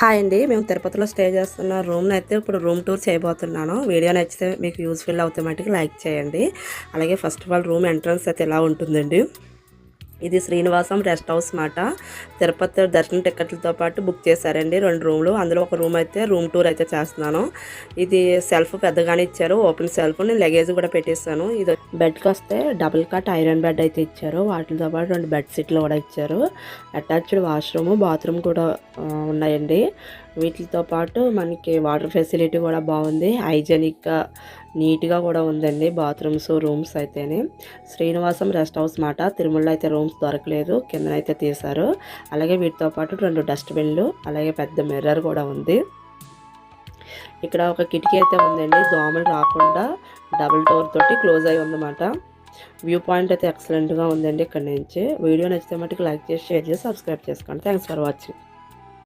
Hi అండి. మేము తిరుపతిలో స్టే చేస్తున్న రూమ్ని అయితే ఇప్పుడు రూమ్ టూర్ చేయబోతున్నాను. వీడియో నచ్చితే మీకు యూస్ఫుల్ అవుతే మటుకు లైక్ చేయండి. అలాగే first of all room entrance అయితే ఎలా ఉంటుందండి? ఇది శ్రీనివాసం రెస్ట్ హౌస్ మాట. తిరుపతి దర్శనం టికెట్లతో పాటు బుక్ చేశారండి రెండు రూమ్లు. అందులో ఒక రూమ్ అయితే రూమ్ టూర్ అయితే చేస్తున్నాను. ఇది సెల్ఫ్ పెద్దగానే ఇచ్చారు. ఓపెన్ సెల్ఫ్ నేను లగేజ్ కూడా పెట్టేస్తాను ఇది బెడ్కి వస్తే డబుల్ కట్ ఐరన్ బెడ్ అయితే ఇచ్చారు. వాటితో పాటు రెండు బెడ్ సీట్లు కూడా ఇచ్చారు. అటాచ్డ్ వాష్రూమ్ బాత్రూమ్ కూడా ఉన్నాయండి. వీటితో పాటు మనకి వాటర్ ఫెసిలిటీ కూడా బాగుంది. హైజెనిక్గా నీట్గా కూడా ఉందండి బాత్రూమ్స్ రూమ్స్ అయితేనే. శ్రీనివాసం రెస్ట్ హౌస్ మాట. తిరుమలలో అయితే రూమ్స్ దొరకలేదు కిందనైతే తీశారు. అలాగే వీటితో పాటు రెండు డస్ట్బిన్లు అలాగే పెద్ద మిర్రర్ కూడా ఉంది. ఇక్కడ ఒక కిటికీ అయితే ఉందండి. దోమలు రాకుండా డబుల్ డోర్ తోటి క్లోజ్ అయి ఉందన్నమాట. వ్యూ పాయింట్ అయితే ఎక్సలెంట్గా ఉందండి ఇక్కడ నుంచి. వీడియో నచ్చితే మటుకు లైక్ చేసి షేర్ చేసి సబ్స్క్రైబ్ చేసుకోండి. Thanks for watching.